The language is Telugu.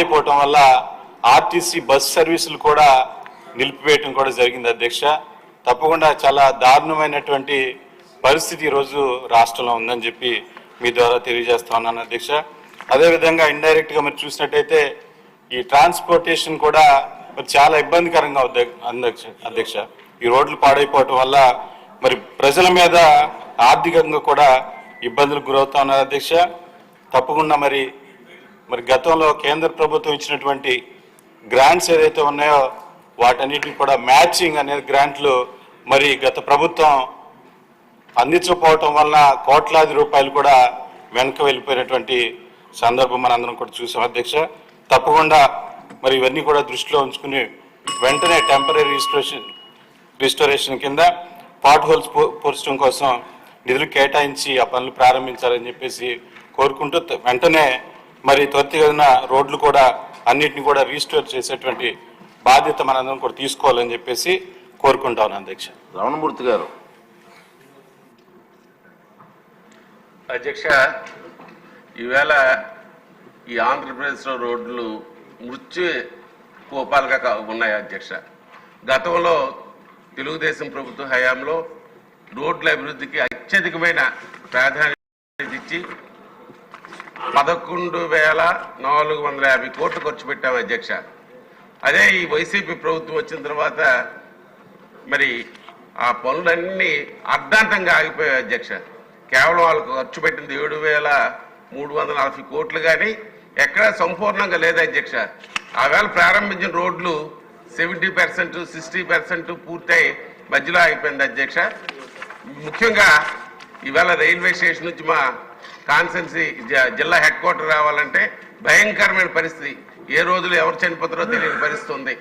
పాడైపోవటం వల్ల ఆర్టీసీ బస్ సర్వీసులు కూడా నిలిపివేయటం కూడా జరిగింది అధ్యక్ష. తప్పకుండా చాలా దారుణమైనటువంటి పరిస్థితి ఈరోజు రాష్ట్రంలో ఉందని చెప్పి మీ ద్వారా తెలియజేస్తా ఉన్నాను అధ్యక్ష. అదేవిధంగా ఇండైరెక్ట్గా మీరు చూసినట్టయితే ఈ ట్రాన్స్పోర్టేషన్ కూడా మరి చాలా ఇబ్బందికరంగా అధ్యక్ష అధ్యక్ష. ఈ రోడ్లు పాడైపోవటం వల్ల మరి ప్రజల మీద ఆర్థికంగా కూడా ఇబ్బందులకు గురవుతా ఉన్నారు అధ్యక్ష. తప్పకుండా మరి మరి గతంలో కేంద్ర ప్రభుత్వం ఇచ్చినటువంటి గ్రాంట్స్ ఏదైతే ఉన్నాయో వాటన్నిటిని కూడా మ్యాచింగ్ అనేది గ్రాంట్లు మరి గత ప్రభుత్వం అందించకపోవటం వలన కోట్లాది రూపాయలు కూడా వెనక వెళ్ళిపోయినటువంటి సందర్భం మనందరం కూడా చూసాం. అధ్యక్ష తప్పకుండా మరి ఇవన్నీ కూడా దృష్టిలో ఉంచుకుని వెంటనే టెంపరీ రిజిస్ట్రేషన్ రిజిస్టరేషన్ కింద పాట్ హోల్స్ పూర్చడం కోసం నిధులు కేటాయించి ఆ పనులు ప్రారంభించాలని చెప్పేసి కోరుకుంటూ వెంటనే మరి త్వరితగతిన రోడ్లు కూడా అన్నిటిని కూడా రీస్టోర్ చేసేటువంటి బాధ్యత మనందరం కూడా తీసుకోవాలని చెప్పేసి కోరుకుంటా ఉన్నాను అధ్యక్ష. రమణమూర్తి గారు. అధ్యక్ష ఈవేళ ఈ ఆంధ్రప్రదేశ్లో రోడ్లు మృత్యు కోపాలుగా ఉన్నాయి అధ్యక్ష. గతంలో తెలుగుదేశం ప్రభుత్వ హయాంలో రోడ్ల అభివృద్ధికి అత్యధికమైన ప్రాధాన్యత ఇచ్చి పదకొండు వేల నాలుగు వందల యాభై కోట్లు ఖర్చు పెట్టాం అధ్యక్ష. అదే ఈ వైసీపీ ప్రభుత్వం వచ్చిన తర్వాత మరి ఆ పనులన్నీ అర్ధాంతంగా ఆగిపోయాయి అధ్యక్ష. కేవలం వాళ్ళకు ఖర్చు పెట్టింది ఏడు వేల మూడు వందల నలభై కోట్లు కానీ ఎక్కడా సంపూర్ణంగా లేదు అధ్యక్ష. ఆవేళ ప్రారంభించిన రోడ్లు సెవెంటీ పర్సెంట్ సిక్స్టీ పర్సెంట్ పూర్తయి మధ్యలో ఆగిపోయింది అధ్యక్ష. ముఖ్యంగా ఇవాళ రైల్వే స్టేషన్ నుంచి మా కాన్సెన్సీ జిల్లా హెడ్ క్వార్టర్ రావాలంటే భయంకరమైన పరిస్థితి. ఏ రోజులు ఎవరు చనిపోతారో తెలియని పరిస్థితి ఉంది.